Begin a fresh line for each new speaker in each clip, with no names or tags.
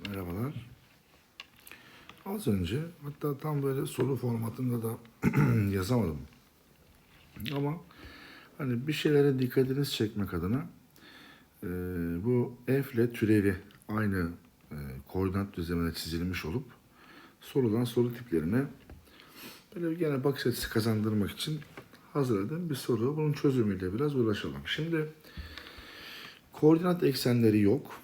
Merhabalar. Az önce hatta tam böyle soru formatında da yazamadım. Ama hani bir şeylere dikkatiniz çekmek adına e, bu f ile türevi aynı e, koordinat düzlemine çizilmiş olup sorulan soru tiplerine böyle gene bakış açısı kazandırmak için hazırladığım bir soru. Bunun çözümüyle biraz uğraşalım. Şimdi koordinat eksenleri yok.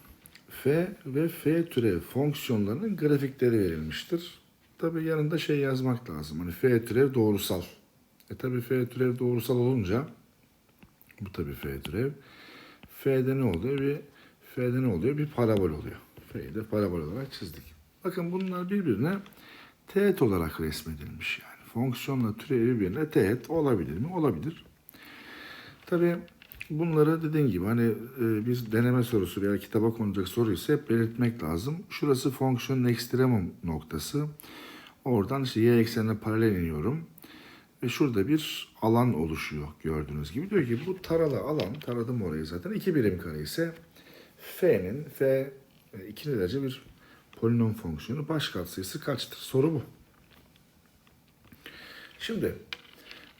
F ve F türev fonksiyonlarının grafikleri verilmiştir. Tabi yanında şey yazmak lazım. Hani F türev doğrusal. E tabi F türev doğrusal olunca bu tabi F türev. F'de ne oluyor? Bir F'de ne oluyor? Bir parabol oluyor. F'yi de parabol olarak çizdik. Bakın bunlar birbirine teğet olarak resmedilmiş yani. Fonksiyonla türevi birbirine teğet olabilir mi? Olabilir. Tabii bunları dediğim gibi hani e, bir deneme sorusu veya kitaba konacak soru ise hep belirtmek lazım. Şurası fonksiyonun ekstremum noktası. Oradan işte y eksenine paralel iniyorum. Ve şurada bir alan oluşuyor gördüğünüz gibi. Diyor ki bu taralı alan, taradım orayı zaten. iki birim kare ise f'nin f e, iki derece bir polinom fonksiyonu baş katsayısı kaçtır? Soru bu. Şimdi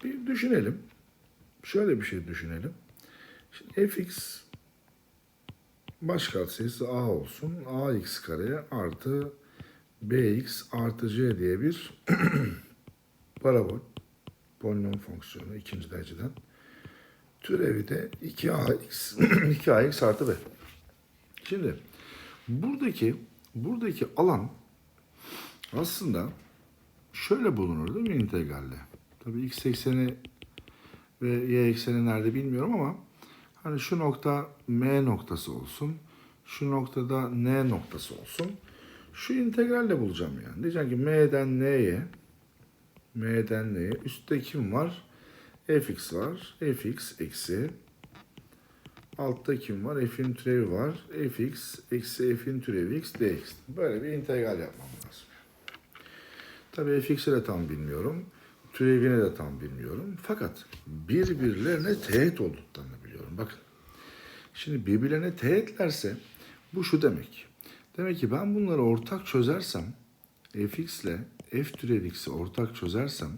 bir düşünelim. Şöyle bir şey düşünelim. Şimdi fx baş katsayısı a olsun. ax kare artı bx artı c diye bir parabol polinom fonksiyonu ikinci dereceden. Türevi de 2ax 2ax artı b. Şimdi buradaki buradaki alan aslında şöyle bulunur değil mi integralle? Tabii x ekseni ve y ekseni nerede bilmiyorum ama hani şu nokta m noktası olsun. Şu noktada n noktası olsun. Şu integralle bulacağım yani. Diyeceğim ki m'den n'ye m'den n'ye üstte kim var? fx var. fx eksi altta kim var? f'in türevi var. fx eksi f'in türevi x dx. Böyle bir integral yapmam lazım. Tabii fx'i de tam bilmiyorum. Türevini de tam bilmiyorum. Fakat birbirlerine teğet olduklarını. Bakın. Şimdi birbirlerine teğetlerse bu şu demek. Demek ki ben bunları ortak çözersem fx ile f türev x'i ortak çözersem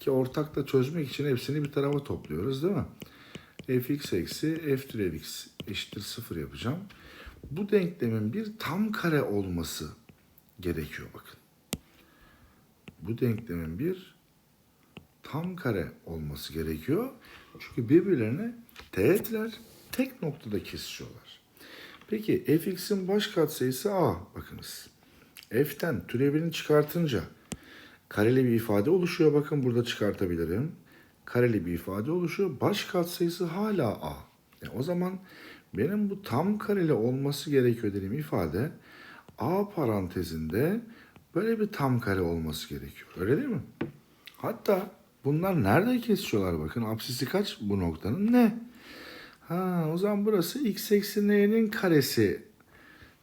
ki ortak da çözmek için hepsini bir tarafa topluyoruz değil mi? fx eksi f türev x eşittir sıfır yapacağım. Bu denklemin bir tam kare olması gerekiyor bakın bu denklemin bir tam kare olması gerekiyor. Çünkü birbirlerine teğetler tek noktada kesişiyorlar. Peki fx'in baş katsayısı a bakınız. f'ten türevini çıkartınca kareli bir ifade oluşuyor. Bakın burada çıkartabilirim. Kareli bir ifade oluşuyor. Baş katsayısı hala a. E o zaman benim bu tam kareli olması gerekiyor dediğim ifade a parantezinde böyle bir tam kare olması gerekiyor. Öyle değil mi? Hatta bunlar nerede kesişiyorlar bakın. Apsisi kaç bu noktanın? Ne? Ha, o zaman burası x eksi n'nin karesi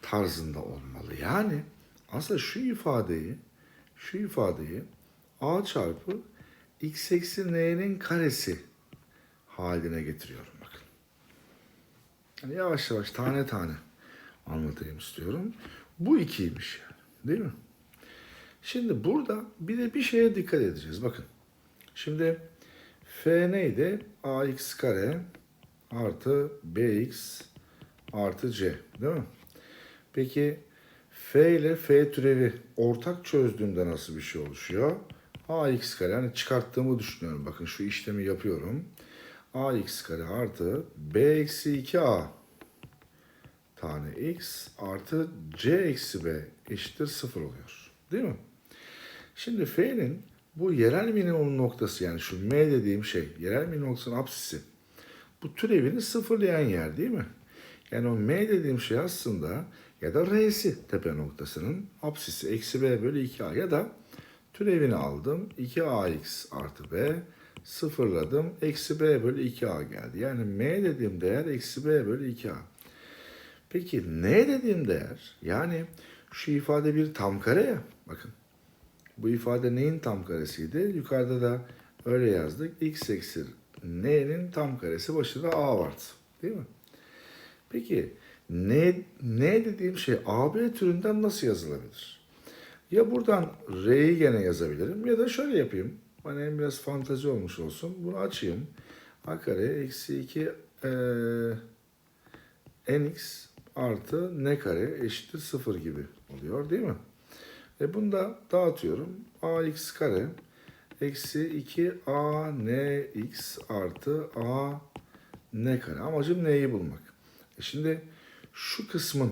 tarzında olmalı. Yani aslında şu ifadeyi şu ifadeyi a çarpı x eksi n'nin karesi haline getiriyorum bakın. Yani yavaş yavaş tane tane anlatayım istiyorum. Bu ikiymiş yani. Değil mi? Şimdi burada bir de bir şeye dikkat edeceğiz. Bakın. Şimdi f neydi? ax kare artı bx artı c. Değil mi? Peki f ile f türevi ortak çözdüğümde nasıl bir şey oluşuyor? ax kare yani çıkarttığımı düşünüyorum. Bakın şu işlemi yapıyorum. ax kare artı b eksi 2a tane x artı c eksi b eşittir 0 oluyor. Değil mi? Şimdi F'nin bu yerel minimum noktası yani şu M dediğim şey yerel minimum noktasının apsisi bu türevini sıfırlayan yer değil mi? Yani o M dediğim şey aslında ya da R'si tepe noktasının apsisi eksi B bölü 2A ya da türevini aldım 2AX artı B sıfırladım eksi B bölü 2A geldi. Yani M dediğim değer eksi B bölü 2A. Peki N dediğim değer yani şu ifade bir tam kare ya bakın bu ifade neyin tam karesiydi? Yukarıda da öyle yazdık. x eksi n'nin tam karesi başında a vardı. Değil mi? Peki n, n dediğim şey AB türünden nasıl yazılabilir? Ya buradan R'yi gene yazabilirim ya da şöyle yapayım. Hani hem biraz fantazi olmuş olsun. Bunu açayım. A kare eksi 2 nx artı n kare eşittir 0 gibi oluyor değil mi? E bunu da dağıtıyorum. ax kare eksi 2 a n x artı a n kare. Amacım n'yi bulmak. E şimdi şu kısmın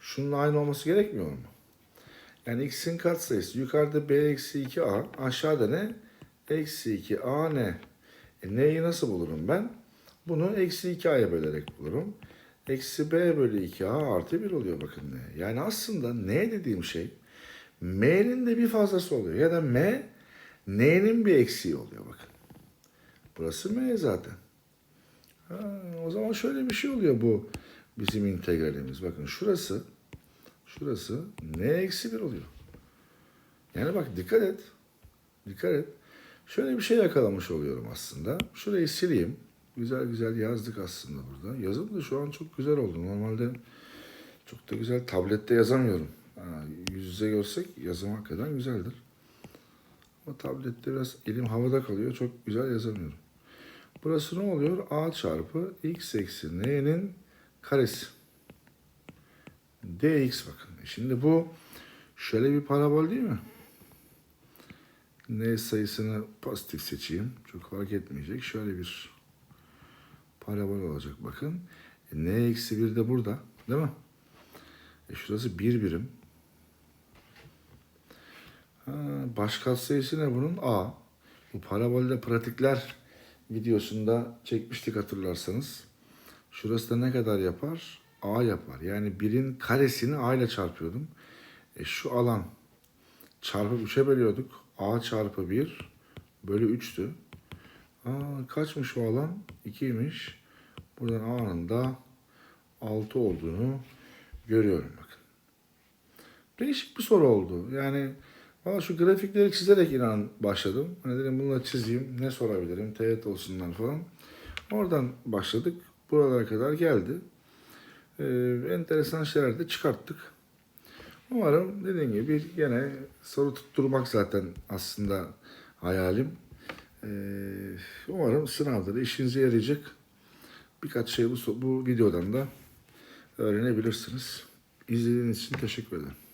şunun aynı olması gerekmiyor mu? Yani x'in katsayısı yukarıda b eksi 2a aşağıda ne? Eksi 2a n. E, n'yi nasıl bulurum ben? Bunu eksi 2a'ya bölerek bulurum. Eksi b bölü 2a artı 1 oluyor bakın ne. Yani aslında n dediğim şey m'nin de bir fazlası oluyor. Ya da m n'nin bir eksiği oluyor bakın. Burası m zaten. Ha, o zaman şöyle bir şey oluyor bu bizim integralimiz. Bakın şurası şurası n eksi 1 oluyor. Yani bak dikkat et. Dikkat et. Şöyle bir şey yakalamış oluyorum aslında. Şurayı sileyim. Güzel güzel yazdık aslında burada. Yazım da şu an çok güzel oldu. Normalde çok da güzel tablette yazamıyorum. Ha, yüz yüze görsek yazım hakikaten güzeldir. Ama tablette biraz elim havada kalıyor. Çok güzel yazamıyorum. Burası ne oluyor? A çarpı x eksi n'nin karesi. dx bakın. E Şimdi bu şöyle bir parabol değil mi? n sayısını pozitif seçeyim. Çok fark etmeyecek. Şöyle bir parabol olacak bakın. E, n eksi 1 de burada. Değil mi? E şurası 1 birim. Ha, baş katsayısı ne bunun? A. Bu parabolde pratikler videosunda çekmiştik hatırlarsanız. Şurası da ne kadar yapar? A yapar. Yani birin karesini A ile çarpıyordum. E şu alan çarpıp 3'e bölüyorduk. A çarpı 1 bölü 3'tü. Aa, kaçmış o alan? 2'ymiş. Buradan A'nın da 6 olduğunu görüyorum bakın. Değişik bir soru oldu. Yani valla şu grafikleri çizerek inan başladım. Hani dedim bunları çizeyim. Ne sorabilirim? Teğet olsunlar falan. Oradan başladık. Buralara kadar geldi. Ee, enteresan şeyler de çıkarttık. Umarım dediğim gibi gene soru tutturmak zaten aslında hayalim. Ee, umarım sınavda da işinize yarayacak birkaç şey bu, bu videodan da öğrenebilirsiniz. İzlediğiniz için teşekkür ederim.